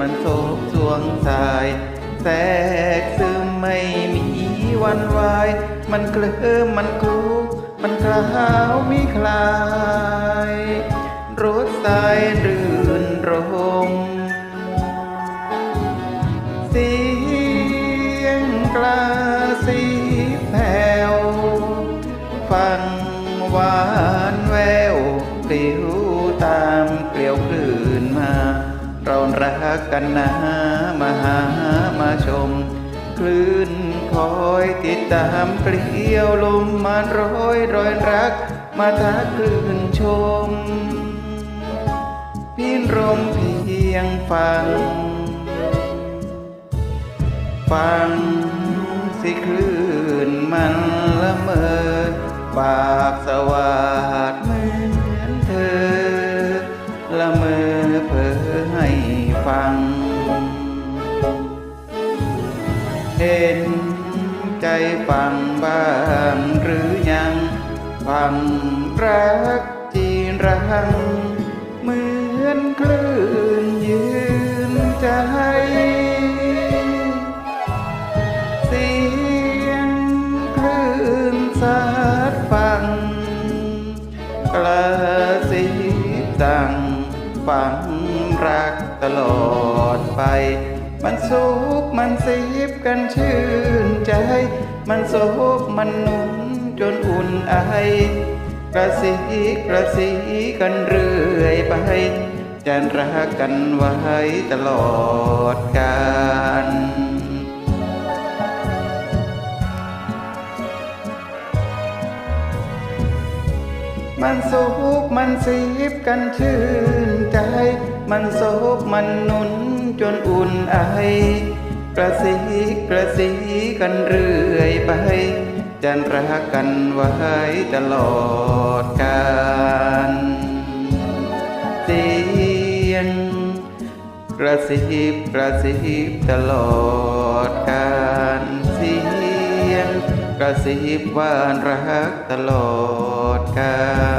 มันโศกสวงสาย แทรกซึมไม่มีวันวาย มันเคลิ้มมันคลุกมันคลาวมีคลายรถสายรื่นรมเสียงกลาสีแผ่วฟังหวา รารักกันนะมาหามาชม คลื่นคอยติดตามเกลียวลมมาร้อยรอยรัก มาทักคลื่นชม พินรมเพียงฟัง ฟังสิคลื่นมันละเมอปากสวาังเหมือนคลื่นยืนใจเสียงคลื่นสัดฟังกระซิบดังฝังรักตลอดไป มันสุขมันสิบกันชื่นใจ มันสุขมันหนุนจนอุ่นไอ กระซิกระซิกันเรื่อยไปจะรักกันไว้ตลอดกาลมันสุขมันสิบกันชื่นใจ มันสุขมันนุนจนอุ่นไอกระซิกระซิกันเรื่อยไป จะรักกันไว้ตลอดกาลเสียงกระซิบกระซิบตลอดกาลเสียงกระซิบว่ารักตลอดกาล